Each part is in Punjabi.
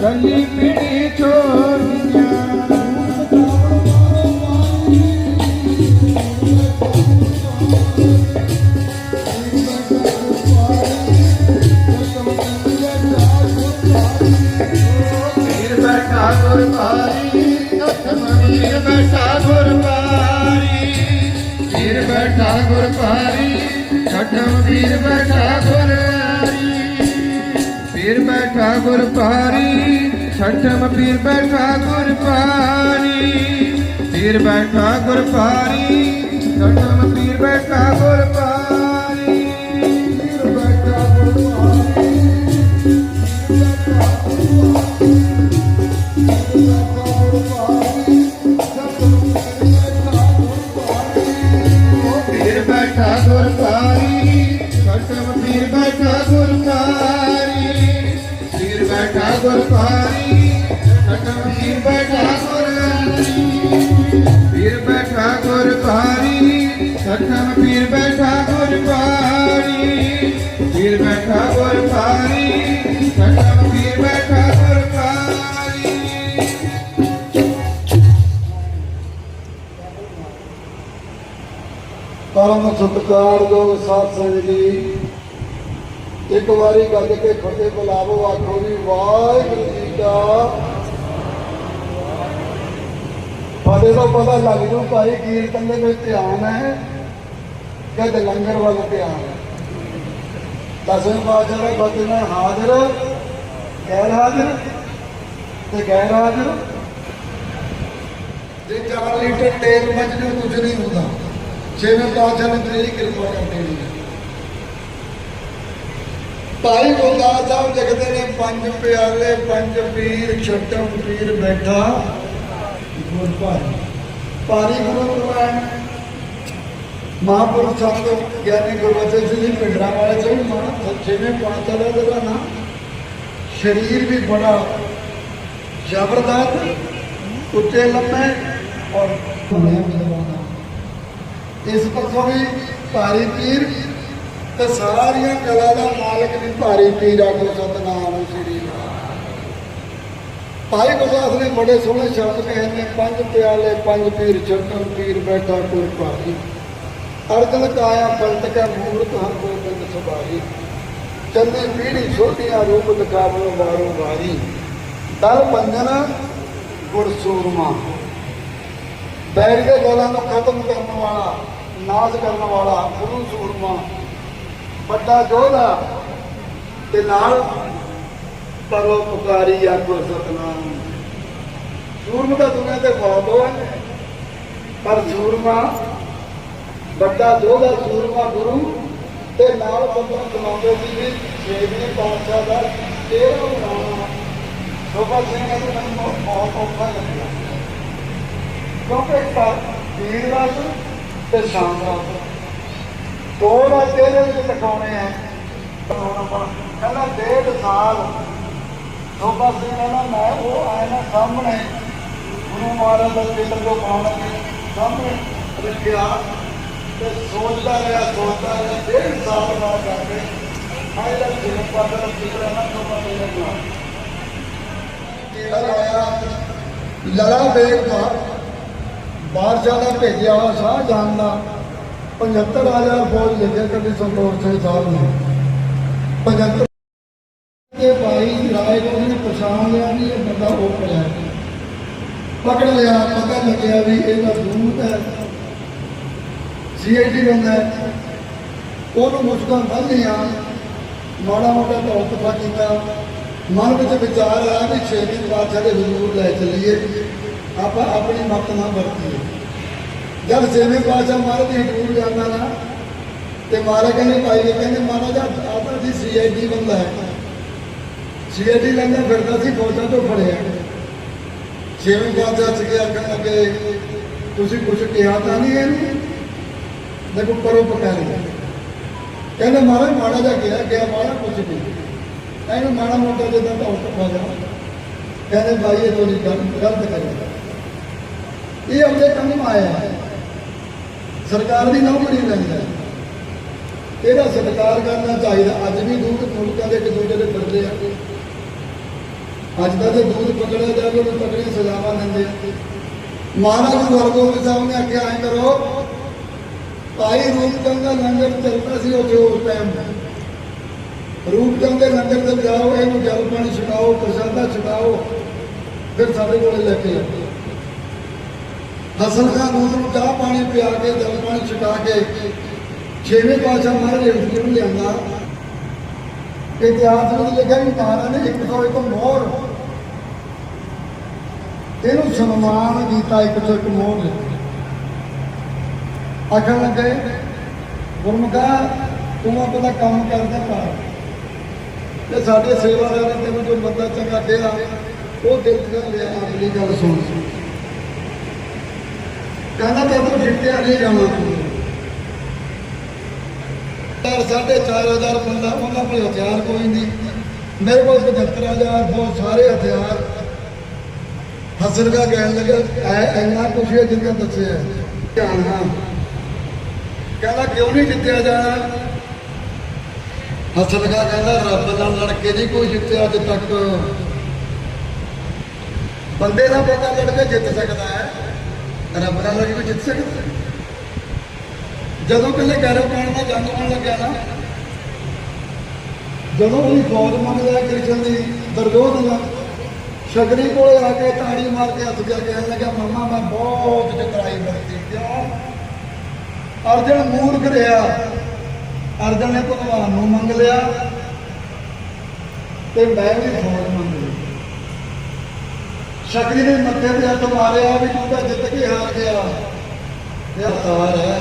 ਕੱਲੀ ਪੀੜੀ ਚੋਰੀਆਂ। ਪੀਰ ਬੈਠਾ ਗੁਰ ਭਾਰੀ ਕਥਮ ਬੈਠਾ ਗੁਰ ਪੀਰ ਬੈਠਾ ਗੁਰ ਭਾਰੀ ਛਠਮ ਪੀਰ ਬੈਠਾ ਗੁਰ ਭਾਰੀ। ਪੀਰ ਬੈਠਾ ਗੁਰ ਭਾਰੀ ਛਠਮ ਪੀਰ ਬੈਠਾ ਗੁਰ ਭਾਰੀ। ਭਾਰੀ ਛਠਮ ਪੀਰ ਬੈਠਾ ਗੁਰ ਪੀਰ ਬੈਠਾ ਗੁਰ ਭਾਰੀ ਛਠਮ ਪੀਰ ਬੈਠਾ ਗੁਰ ਭਾਰੀ ਪੀਰ ਬੈਠਾ ਗੁਰ ਭਾਰੀ ਛਠਮ ਪੀਰ ਬੈਠਾ ਗੁਰ ਭਾਰੀ ਪਰਮ ਸਤਿਕਾਰਯੋਗ ਸਾਧ ਸੰਗਤ ਜੀ। ਇੱਕ ਵਾਰੀ ਗੱਲ ਕੇ ਫਤਿਹ ਬੁਲਾਵੋ, ਆਖੋ ਜੀ ਵਾਹਿਗੁਰੂ ਜੀ ਦਾ ਫਤਿਹ ਤੋਂ ਪਤਾ ਲੱਗ ਜੂ ਭਾਈ ਕੀਰਤਨ ਦੇ ਵਿੱਚ ਧਿਆਨ ਹੈ ਕਿ ਲੰਗਰ ਵੱਲ ਧਿਆਨ ਹੈ। ਦਸਵੇਂ ਪਾਤਸ਼ਾਹ ਦਾ ਬਚਨ ਹੈ ਹਾਜ਼ਰ, ਗੈਰ ਹਾਜ਼ਰ ਤੇ ਗੈਰ ਹਾਜ਼ਰ। ਜੇ 4 ਲੀਟਰ ਤੇਲ ਮੱਝ ਜੂ ਕੁਝ ਨਹੀਂ ਹੁੰਦਾ। ਛੇਵੇਂ ਪਾਤਸ਼ਾਹ ਨੇ ਤੇਰੀ ਕਿਰਪਾ ਕਰ ਦੇਣੀ ਭਾਈ ਗੁਰਦਾਸ ਸਾਹਿਬ ਲਿਖਦੇ ਨੇ ਪੰਜ ਪਿਆਲੇ, ਪੰਜ ਪੀਰ, ਛੱਟਮ ਪੀਰ ਬੈਠਾ। ਗੁਰ ਭਾਈ ਪਾਰੀ ਗੁਰੂ ਕੁਰਬਾਨ ਮਹਾਂਪੁਰਖ ਸੰਤ ਗਿਆਨੀ ਗੁਰਬਚਨ ਸਿੰਘ ਜੀ, ਪਿੰਡਰਾ ਵਾਲੇ ਸਿੰਘ ਮਾਂ ਛੇਵੇਂ ਪਾਤਸ਼ਾਹ ਦਾ ਜਿਹੜਾ ਨਾ। ਸਰੀਰ ਵੀ ਬੜਾ ਜ਼ਬਰਦਸਤ ਉੱਚੇ ਲੰਮੇ ਔਰ ਇਸ ਪੱਖੋਂ ਵੀ ਭਾਰੀ ਪੀਰ ਤੇ ਸਾਰੀਆਂ ਕਲਾ ਦਾ ਮਾਲਕ ਵੀ ਭਾਰੀ ਪੀਰ ਆ ਸਤਨਾਮ ਸ੍ਰੀ ਭਾਈ ਗੁਰਦਾਸ ਨੇ ਬੜੇ ਸੋਹਣੇ ਸ਼ਬਦ ਕਹੇ ਨੇ, ਪੰਜ ਪਿਆਲੇ, ਪੰਜ ਪੀਰ ਛੱਡਣ ਪੀਰ ਬੈਠਾ ਕੋਈ ਭਾਰੀ। ਅਰਜਨ ਕਾਇਆ ਪਲਟ ਕੇ ਮੂਰਤ ਹਰ ਗੋਬਿੰਦ ਸੁਭਾਈ ਚੰਦੀ ਪੀੜੀ ਛੋਟੀਆਂ ਰੂਪ ਦਿਖਾਵੋ ਵਾਰੋ ਵਾਰੀ। ਦਲ ਪੰਜਨ ਗੁਰ ਸੂਰਮਾ। ਬੈਠ ਕੇ ਗੱਲਾਂ ਨੂੰ ਖਤਮ ਕਰਨ ਵਾਲਾ ਨਾਸ਼ ਕਰਨ ਵਾਲਾ ਗੁਰੂ ਸੂਰਮਾ। ਵੱਡਾ ਯੋਧਾ ਤੇ ਨਾਲ ਪਰੋ ਪੁਕਾਰੀ ਆਗੋ ਸਤਨਾਮ। ਸੂਰਮਾ ਤਾਂ ਦੁਨੀਆ ਤੇ ਬਹੁਤ ਹੋਏ ਪਰ ਸੂਰਮਾ ਵੱਡਾ ਯੋਧਾ ਸੂਰਮਾ ਗੁਰੂ। ਤੇ ਨਾਲ ਬੰਦਨ ਸੁਣਾਉਂਦੇ ਸੀ ਵੀ ਛੇਵੀਂ ਪਾਤਸ਼ਾਹ ਦਾ ਤੇਰਾ ਨਾਮ ਸੋਭਾ ਸਿੰਘ ਨੇ ਮੈਨੂੰ ਬਹੁਤ ਔਖਾ ਲੱਗਿਆ। ਕਿਉਂਕਿ ਇੱਕ ਤਾਂ ਵੀਰਵਾਸ ਤੇ ਸ਼ਾਮਰਾਜ ਦੋ ਦਾ ਤੇਰੇ ਵਿੱਚ ਦਿਖਾਉਣੇ ਆ। ਕਹਿੰਦਾ ਡੇਢ ਸਾਲ ਸੋਭਾ ਸਿੰਘ ਕਹਿੰਦਾ ਮੈਂ ਉਹ ਆਇਆ ਨਾ ਸਾਹਮਣੇ, ਗੁਰੂ ਮਹਾਰਾਜ ਦਾ ਚਿੱਤਰ ਜੋ ਪਾਉਣਾ ਸਾਹਮਣੇ ਰੱਖਿਆ ਤੇ ਸੋਚਦਾ ਰਿਹਾ ਸੋਚਦਾ ਰਿਹਾ, ਡੇਢ ਸਾਲ ਬਾਅਦ ਜਾ ਕੇ ਆਇਆ ਦਾ ਜਿਵੇਂ ਪਾਦਰ ਚਿੱਤਰ ਨਾ ਸੋਭਾ ਸਿੰਘ ਨੇ ਕਿਹੜਾ ਆਇਆ, ਲੜਾ ਬੇਗ ਮਾਰ ਬਾਦਸ਼ਾਹ ਦਾ ਭੇਜਿਆ ਹੋਇਆ ਸ਼ਾਹਜਹਾਨ ਦਾ। 75000 ਫੌਜ ਲਿਖਿਆ ਕਦੇ ਸੰਤੋਖ ਸਿੰਘ ਸਾਹਿਬ ਨੇ। 75 ਤੇ ਭਾਈ ਰਾਏ ਕੋਲ ਨੇ ਪਛਾਣ ਲਿਆ ਵੀ ਇਹ ਬੰਦਾ ਉਹ ਪਿਆ ਪਕੜ ਲਿਆ, ਪਤਾ ਲੱਗਿਆ ਵੀ ਇਹਦਾ ਦੂਤ ਹੈ। ਸੀਆਈਡੀ ਬੰਦਾ ਹੈ। ਉਹਨੂੰ ਮੁਸ਼ਕਾਂ ਬੰਨ੍ਹੀਆਂ ਮਾੜਾ ਮੋਟਾ ਤੌਤਫਾ ਕੀਤਾ। ਮਨ ਵਿੱਚ ਵਿਚਾਰ ਆਇਆ ਵੀ ਛੇਵੀਂ ਪਾਤਸ਼ਾਹ ਦੇ ਹਜ਼ੂਰ ਲੈ ਚੱਲੀਏ। ਆਪਾਂ ਆਪਣੀ ਮੱਤ ਨਾ ਵਰਤੀਏ। ਜਦ ਛੇਵੀਂ ਪਾਤਸ਼ਾਹ ਮਹਾਰਾਜ ਦੀ ਹਜ਼ੂਰ ਜਾਂਦਾ ਨਾ। ਤੇ ਮਹਾਰਾਜ ਕਹਿੰਦੇ ਭਾਈ ਜੀ, ਕਹਿੰਦੇ ਮਹਾਰਾਜ ਆਪਾਂ ਜੀ ਸੀਆਈਡੀ ਬੰਦਾ ਹੈ। ਸੀਆਈਡੀ ਲੈਂਦਾ ਫਿਰਦਾ ਸੀ, ਫੌਜਾਂ ਤੋਂ ਫੜਿਆ। ਛੇਵੀਂ ਪਾਤਸ਼ਾਹ ਚ ਗਿਆ ਆਖਣ ਲੱਗੇ, ਤੁਸੀਂ ਕੁਝ ਕਿਹਾ ਤਾਂ ਨਹੀਂ ਇਹਨੂੰ? ਦੇਖੋ ਕਰੋ ਪਕਾਰੀ ਕਹਿੰਦੇ ਮਹਾਰਾਜ, ਮਾੜਾ ਜਿਹਾ ਕਿਹਾ ਗਿਆ ਮਾੜਾ ਕੁਝ ਨਹੀਂ ਇਹਨੂੰ ਮਾੜਾ ਮੋਟਾ ਜਿੱਦਾਂ ਤਾਂ ਉੱਠ ਪਾ ਜਾ ਕਹਿੰਦੇ ਭਾਈ ਇਹ ਤੁਹਾਡੀ ਗੱਲ ਗਲਤ ਕਰਿਆ ਇਹ ਆਪਣੇ ਕੰਮ ਆਇਆ। ਹੈ ਸਰਕਾਰ ਦੀ ਨੌਕਰੀ ਲੈਂਦਾ। ਹੈ ਇਹਦਾ ਸਤਿਕਾਰ ਕਰਨਾ ਚਾਹੀਦਾ। ਅੱਜ ਵੀ ਦੂਰ ਮੁਲਕਾਂ ਦੇ ਇੱਕ ਦੂਜੇ ਦੇ ਫਿਰਦੇ ਆ। ਅੱਜ ਦਾ ਤੇ ਦੂਧ ਪਕੜਿਆ ਜਾਵੇ ਉਹਨੂੰ ਤਕੜੀਆਂ ਸਜ਼ਾਵਾਂ ਦਿੰਦੇ ਆ। ਮਹਾਰਾਜ ਗੁਰੂ ਹਰਗੋਬਿੰਦ ਸਾਹਿਬ ਨੇ ਆਖਿਆ ਐ ਕਰੋ, ਭਾਈ ਰੂਪਚੰਦ ਦਾ ਲੰਗਰ ਚੱਲਦਾ ਸੀ, ਉੱਥੇ ਉਸ ਟਾਈਮ ਰੂਪਚੰਦ ਦੇ ਲੰਗਰ ਤੇ ਜਾਓ, ਇਹਨੂੰ ਜਲ ਪਾਣੀ ਛਕਾਓ, ਪ੍ਰਸ਼ਾਦਾ ਛਕਾਓ, ਫਿਰ ਸਾਡੇ ਕੋਲੇ ਲੈ ਕੇ ਆਓ। ਹਸਨ ਖਾਨ ਨੂੰ ਚਾਹ ਪਾਣੀ ਪਿਆ ਕੇ, ਜਲ ਪਾਣੀ ਛਕਾ ਕੇ, ਛੇਵੇਂ ਪਾਤਸ਼ਾਹ ਮਹਾਰਾਜ ਜੀ ਨੂੰ ਲਿਆਂਦਾ। ਇਤਿਹਾਸ ਵਿੱਚ ਲਿਖਿਆ ਵੀ ਮਹਾਰਾਜ ਨੇ 101 ਮੋਹਰ। ਇਹਨੂੰ ਸਨਮਾਨ ਕੀਤਾ 101 ਮੋਹਰ ਆਖਣ ਲੱਗੇ, ਗੁਰਮੁਖਾ, ਤੂੰ ਆਪਣਾ ਕੰਮ ਕਰਦਾ ਕਰ ਤੇ ਸਾਡੇ ਸੇਵਾਦਾਰ ਨੇ ਤੈਨੂੰ ਜੋ ਬੰਦਾ ਚੰਗਾ ਕਿਹਾ, ਉਹ ਦਿਲ ਕਰ ਲਿਆ, ਅਗਲੀ ਗੱਲ ਸੁਣ। ਕਹਿੰਦਾ ਤੈਨੂੰ ਜਿੱਤਿਆ ਨਹੀਂ ਜਾਣਾ। ਚਾਰ ਸਾਢੇ ਚਾਰ ਹਜ਼ਾਰ ਬੰਦਾ, ਉਹਨਾਂ ਕੋਲ ਹਥਿਆਰ ਕੋਈ ਨਹੀਂ। ਮੇਰੇ ਕੋਲ 75000 ਬਹੁਤ ਸਾਰੇ ਹਥਿਆਰ। ਹਸਨ ਹਸਰਗਾ ਕਹਿਣ ਲੱਗਾ ਐ ਇੰਨਾ ਕੁਛ ਹੈ ਜਿੰਨਾ ਦੱਸਿਆ। ਧਿਆਨ ਕਹਿੰਦਾ ਕਿਉਂ ਨਹੀਂ ਜਿੱਤਿਆ ਜਾਣਾ? ਹਸਨ ਹਸਰਗਾ ਕਹਿੰਦਾ, ਰੱਬ ਨਾਲ ਲੜ ਕੇ ਨਹੀਂ ਕੋਈ ਜਿੱਤਿਆ ਅੱਜ ਤੱਕ। ਬੰਦੇ ਦਾ ਪਤਾ ਲੜ ਕੇ ਜਿੱਤ ਸਕਦਾ ਹੈ। ਰੱਬ ਨਾਲ ਲੜ ਕੋਈ ਜਿੱਤ ਸਕਦਾ ਜਦੋਂ ਕੱਲੇ ਗੈਰੋ ਪਾਣ ਦਾ ਜੰਗ ਹੋਣ ਲੱਗਿਆ ਨਾ, ਜਦੋਂ ਉਹਦੀ ਫੌਜ ਮੰਗਦਾ ਕ੍ਰਿਸ਼ਨ ਦੀ ਦਰਗੋਹ ਦਾ ਸ਼ਗਰੀ ਕੋਲੇ ਆ ਕੇ ਤਾੜੀ ਮਾਰ ਕੇ ਹੱਥ ਜਾ ਕਹਿਣ ਲੱਗਾ ਮੰਮਾ, ਮੈਂ ਬਹੁਤ ਚਤਰਾਈ ਵਰਤੀ ਕਿਉਂ? ਅਰਜਨ ਮੂਰਖ ਰਿਹਾ। ਅਰਜਨ ਨੇ ਭਗਵਾਨ ਨੂੰ ਮੰਗ ਲਿਆ ਤੇ ਮੈਂ ਵੀ ਫੌਜ ਮੰਗ ਲਈ। ਸ਼ਗਰੀ ਨੇ ਮੱਥੇ ਤੇ ਹੱਥ ਮਾਰਿਆ ਵੀ ਤੂੰ ਤਾਂ ਇਹ ਹੈ।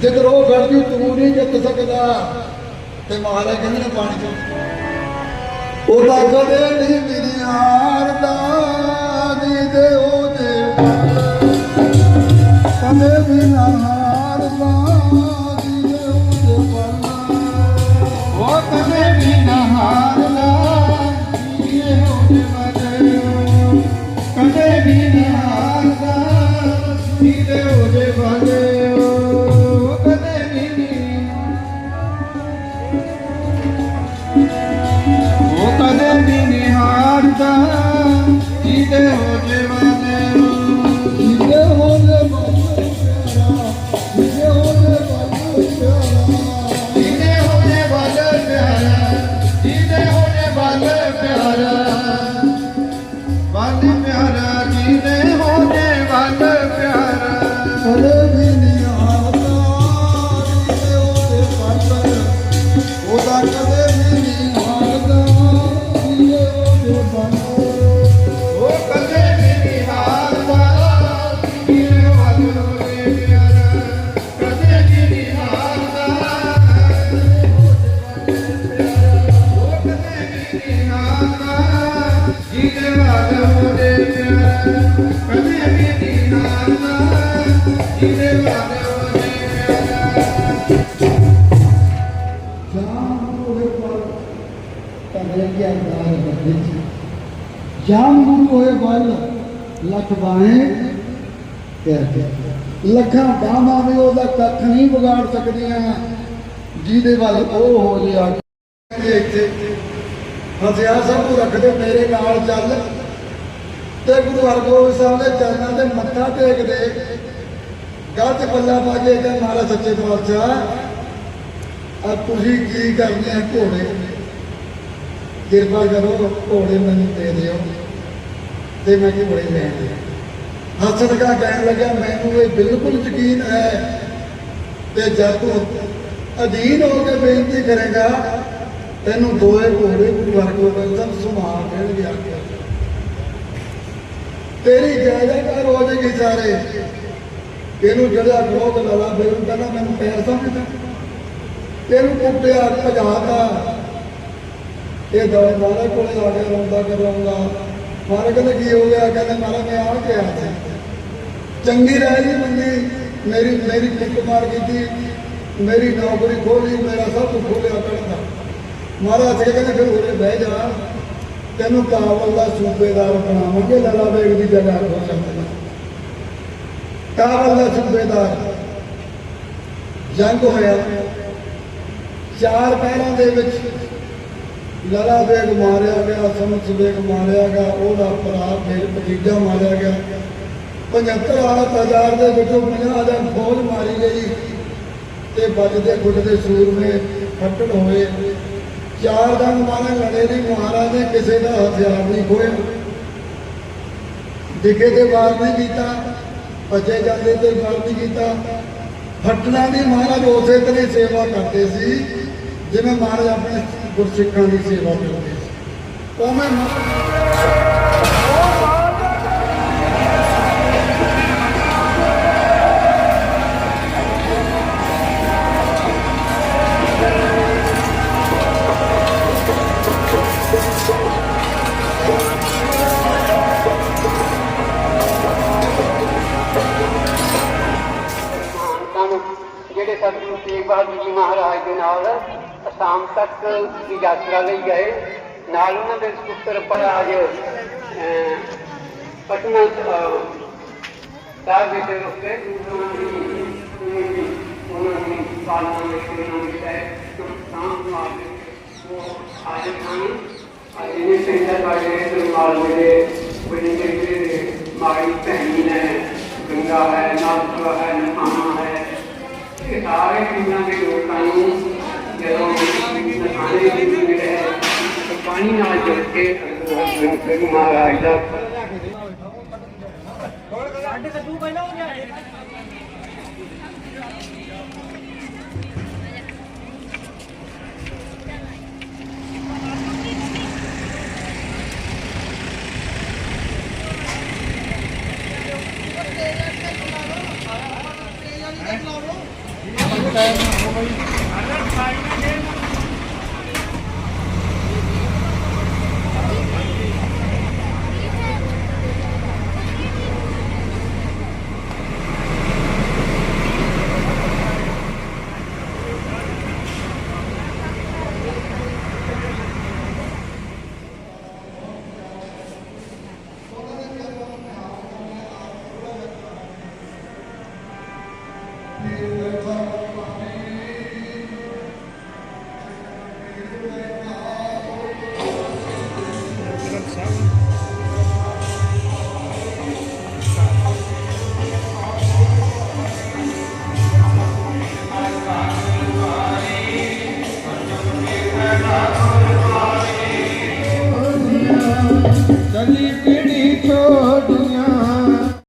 ਜਿੱਧਰ ਉਹ ਫੜ ਜੂ ਤੂੰ ਨਹੀਂ ਜਿੱਤ ਸਕਦਾ। ਤੇ ਮਹਾਰਾਜ ਕਹਿੰਦੇ ਨੇ ਪਾਣੀ ਚੋਂ। ਉਹਦਾ ਕਦੇ ਨਹੀਂ ਮੇਰੀ ਹਾਰਦਾ ਦੀ ਦੇ ਉਹਦੇ ਕਦੇ ਵੀ ਨਾ ਹਾਰਦਾ ਦੀ ਦੇ ਉਹਦੇ ਪਰਨਾ ਉਹ ਕਦੇ ਵੀ ਤਰੇ ਕੀ ਅੰਦਾਜ਼ ਜਾਮ ਗੁਰੂ ਹੋਏ ਵੱਲ ਲੱਖ ਬਾहें ਕਹਿ ਲੱਖਾਂ ਬਾਹਾਂ ਵੀ ਉਹਦਾ ਕੱਖ ਨਹੀਂ ਵਿਗਾੜ ਸਕਦੀਆਂ। ਜਿਹਦੇ ਵੱਲ ਉਹ ਹੋ ਲਿਆ ਕਿ ਇੱਥੇ ਹਥਿਆਰ ਸਭ ਨੂੰ ਰੱਖਦੇ ਮੇਰੇ ਨਾਲ ਚੱਲ। ਤੇ ਗੁਰੂ ਹਰਗੋਬਿੰਦ ਸਾਹਿਬ ਦੇ ਚਰਨਾਂ ਤੇ ਮੱਥਾ ਟੇਕਦੇ। ਗਲਤ ਪੱਲਾ ਪਾ ਕੇ ਕਹਿੰਦੇ, ਮਹਾਰਾਜ ਸੱਚੇ ਪਾਤਸ਼ਾਹ ਆ ਤੁਸੀਂ ਕੀ ਕਰਦੇ ਆ ਘੋੜੇ? ਕਿਰਪਾ ਕਰੋ ਘੋੜੇ ਮੈਨੂੰ ਦੇ ਦਿਓ। ਤੇ ਮੈਂ ਘੋੜੇ ਲੈਣ ਦੇ। ਹਸਨ ਕਾ ਕਹਿਣ ਲੱਗਾ ਮੈਨੂੰ ਇਹ ਬਿਲਕੁਲ ਯਕੀਨ ਹੈ ਤੇ ਜਦ ਤੂੰ ਅਧੀਨ ਹੋ ਕੇ ਬੇਨਤੀ ਕਰੇਗਾ, ਤੈਨੂੰ ਦੋਏ ਘੋੜੇ ਗੁਰੂ ਹਰਗੋਬਿੰਦ ਸਾਹਿਬ ਸੁਭਾਅ ਦੇਣਗੇ ਆ ਤੇਰੀ ਜਾਇਦਾਦ ਹੋ ਜਾਏਗੀ ਸਾਰੇ। ਇਹਨੂੰ ਜਿਹੜਾ ਕ੍ਰੋਧ ਲਾਲਾ ਬੇਰੂ ਕਹਿੰਦਾ ਮੈਨੂੰ ਪੈਰ ਸਮਝਦਾ ਤੈਨੂੰ ਕੁੱਟਿਆ, ਭਜਾਤਾ। ਇਹ ਦੌੜ ਮਾਰੇ ਕੋਲੇ ਆ ਕੇ ਰੋਂਦਾ ਕਰਾਉਂਦਾ ਮਾਰੇ ਕਹਿੰਦੇ, ਕੀ ਹੋ ਗਿਆ? ਕਹਿੰਦੇ, ਮਾਰਾ, ਮੈਂ ਆ ਕੇ ਆ ਸੀ। ਚੰਗੀ ਰਹਿ ਗਈ ਬੰਦੀ। ਮੇਰੀ ਮੇਰੀ ਕੁੱਟ ਮਾਰ ਕੀਤੀ। ਮੇਰੀ ਨੌਕਰੀ ਖੋਲੀ, ਮੇਰਾ ਸਭ ਕੁਝ ਖੋਲਿਆ ਕਰਦਾ ਮਹਾਰਾਜ ਜੀ ਕਹਿੰਦੇ, ਫਿਰ ਉਰੇ ਬਹਿ ਜਾ। ਤੈਨੂੰ ਕਾਬਲ ਦਾ ਸੂਬੇਦਾਰ ਬਣਾਵਾਂਗੇ, ਲਾਲਾ ਬੇਗ ਦੀ ਜਗ੍ਹਾ ਹੋ ਕਾਬਲ ਦਾ ਸੂਬੇਦਾਰ। ਜੰਗ ਹੋਇਆ। ਚਾਰ ਪਹਿਰਾਂ ਦੇ ਵਿੱਚ ਲਲਾ ਬੇਗ ਮਾਰਿਆ ਗਿਆ ਸਮਸ ਬੇਗ ਮਾਰਿਆ ਗਿਆ, ਉਹਦਾ ਭਰਾ ਫਿਰ ਭਤੀਜਾ ਮਾਰਿਆ ਗਿਆ। 75000 ਦੇ ਵਿੱਚੋਂ 50000 ਫੌਜ ਮਾਰੀ ਗਈ ਤੇ ਵੱਜਦੇ ਗੁੱਟਦੇ ਸੂਰਮੇ ਫੱਟੜ ਹੋਏ। ਚਾਰ ਦੰਦ ਮਾਰੇ ਲੜੇ ਨਹੀਂ ਮਹਾਰਾਜ ਨੇ ਕਿਸੇ ਦਾ ਹਥਿਆਰ ਨਹੀਂ ਖੋਇਆ ਦਿਖੇ ਤੇ ਵਾਰ ਨਹੀਂ ਕੀਤਾ, ਭੱਜੇ ਜਾਂਦੇ ਤੇ ਵਾਰ ਨਹੀਂ ਕੀਤਾ। ਫੱਟਣਾ ਦੀ ਮਹਾਰਾਜ ਉਸੇ ਤਰ੍ਹਾਂ ਹੀ ਸੇਵਾ ਕਰਦੇ ਸੀ। ਜਿਵੇਂ ਮਹਾਰਾਜ ਆਪਣੇ ਗੁਰਸਿੱਖਾਂ ਦੀ ਸੇਵਾ ਕਰਦੇ ਸੀ। ਉਵੇਂ ਮਹਾਰਾਜ ਜਿਹੜੇ ਸਤਿਗੁਰੂ ਤੇਗ ਬਹਾਦਰ ਜੀ ਮਹਾਰਾਜ ਦੇ ਨਾਲ ਅਸਾਮ ਤੱਕ ਦੀ ਯਾਤਰਾ ਲਈ ਗਏ। ਨਾਲ ਉਹਨਾਂ ਦੇ ਸੁਪੁੱਤਰ ਪਰਾਜ ਪਟਨਾ ਸਾਹਿਬ ਵਿਖੇ ਰੁਕੇ। ਉਹਨਾਂ ਦੀ ਉਹਨਾਂ ਦੀ ਪਾਲਣਾ ਵਿੱਚ ਉਹਨਾਂ ਦੀ ਹੈ ਸਾਮ ਮਾਰਦੇ ਉਹ ਆਏ ਹਨ। ਅੱਜ ਇਹ ਸੈਂਟਰ ਵਾਲੇ ਤੇ ਮਾਲ ਬੜੀ ਜਿਹੜੇ ਮਾਰੀ ਭੈਣੀ ਨੇ, ਗੰਗਾ ਹੈ ਨਾਥਪੁਰਾ ਹੈ ਨਹਾਣਾ ਹੈ ਸਾਰੇ ਪਿੰਡਾਂ ਦੇ ਲੋਕਾਂ ਨੂੰ ਜਦੋਂ ਨਹਾਣੇ ਦੇ ਦਿਨ ਹੈ ਪਾਣੀ ਨਾਲ ਜੁੜ ਕੇ ਗੁਰੂ ਮਹਾਰਾਜ ਦਾ ਟਾਈਮ ਹੋ ਗਈ